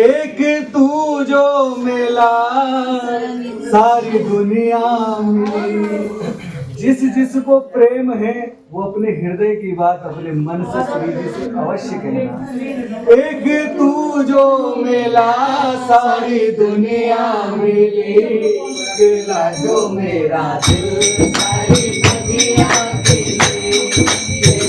एक तू जो मिला, सारी दुनिया मिली। जिस जिसको प्रेम है, वो अपने हृदय की बात अपने मन से श्री जी से अवश्य कहना। एक तू जो मिला, सारी दुनिया मिली। मिला जो मेरा दिल, सारी दुनिया मिली।